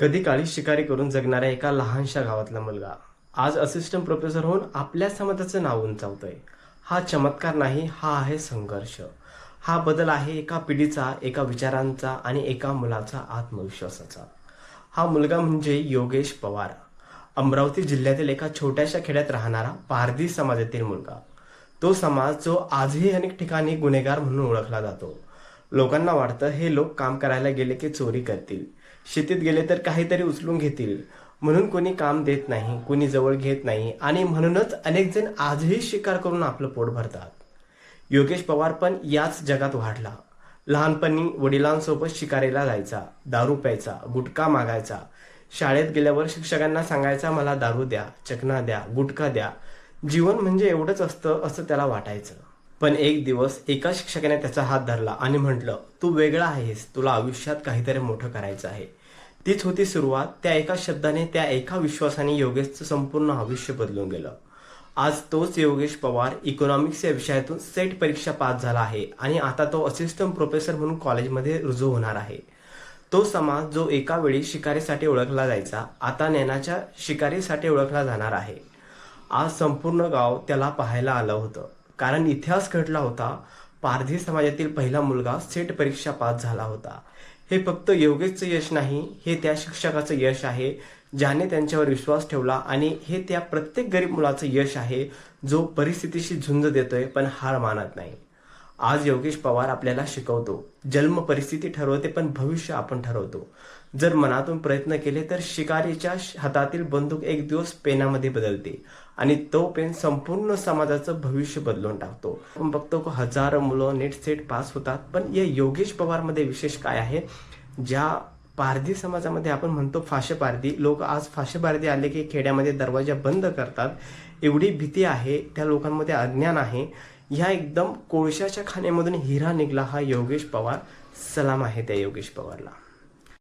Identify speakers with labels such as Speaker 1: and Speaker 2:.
Speaker 1: कधी काळी शिकारी करून जगणाऱ्या एका लहानशा गावातला मुलगा. आज असिस्टंट प्रोफेसर होऊन आपल्या समाजाचं नाव उंचावतोय. हा चमत्कार नाही हा आहे संघर्ष. हा बदल आहे एका पिढीचा एका विचारांचा आणि एका मुलाचा आत्मविश्वासाचा. हा मुलगा म्हणजे योगेश पवार. अमरावती जिल्ह्यातील एका छोट्याशा खेड्यात राहणारा पारधी समाजातील मुलगा. तो समाज जो आजही अनेक ठिकाणी गुन्हेगार म्हणून ओळखला जातो. लोकांना वाटतं हे लोक काम करायला गेले की चोरी करतील. शेतीत गेले तर काहीतरी उचलून घेतील. म्हणून कोणी काम देत नाही कोणी जवळ घेत नाही आणि म्हणूनच अनेक जण आजही शिकार करून आपलं पोट भरतात. योगेश पवार पण याच जगात वाढला. लहानपणी वडिलांसोबत शिकारीला जायचा दारू प्यायचा गुटखा मागायचा. शाळेत गेल्यावर शिक्षकांना सांगायचा मला दारू द्या चकना द्या गुटखा द्या. जीवन म्हणजे एवढंच असतं असं त्याला वाटायचं. पण एक दिवस एका शिक्षकाने त्याचा हात धरला आणि म्हटलं तू वेगळा आहेस. तुला आयुष्यात काहीतरी मोठं करायचं आहे. तीच होती सुरुवात. त्या एका शब्दाने त्या एका विश्वासाने योगेशचं संपूर्ण आयुष्य बदलून गेलं. आज तोच योगेश पवार इकॉनॉमिक्स या विषयातून सेट परीक्षा पास झाला आहे आणि आता तो असिस्टंट प्रोफेसर म्हणून कॉलेजमध्ये रुजू होणार आहे. तो समाज जो एका वेळी शिकारीसाठी ओळखला जायचा आता नेनाच्या शिकारीसाठी ओळखला जाणार आहे. आज संपूर्ण गाव त्याला पाहायला आलं होतं. कारण इतिहास घडला होता. पारधी समाजातील पहिला मुलगा सेट परीक्षा पास झाला होता. हे फक्त योगेशचं यश नाही हे त्या शिक्षकाचं यश आहे ज्याने त्यांच्यावर विश्वास ठेवला आणि हे त्या प्रत्येक गरीब मुलाचं यश आहे जो परिस्थितीशी झुंज देतोय पण हार मानत नाही. आज योगेश पवार आपल्याला शिकवतो. जन्म परिस्थिती ठरवते पण भविष्य आपण ठरवतो. जर मनातून प्रयत्न केले तर शिकारीच्या हातातील बंदूक एक दिवस पेनामध्ये बदलते आणि तो पेन संपूर्ण समाजाचं भविष्य बदलून टाकतो. आपण बघतो की हजारो मुलं नेट सेट पास होतात पण या योगेश पवारमध्ये विशेष काय आहे? ज्या पारधी समाजामध्ये आपण म्हणतो फाशे पारधी लोक आज फाशे पारधी आले की खेड्यामध्ये दरवाजा बंद करतात. एवढी भीती आहे त्या लोकांमध्ये अज्ञान आहे. ह्या एकदम कोळशाच्या खाण्यामधून हिरा निघाला हा योगेश पवार. सलाम आहे त्या योगेश पवारला.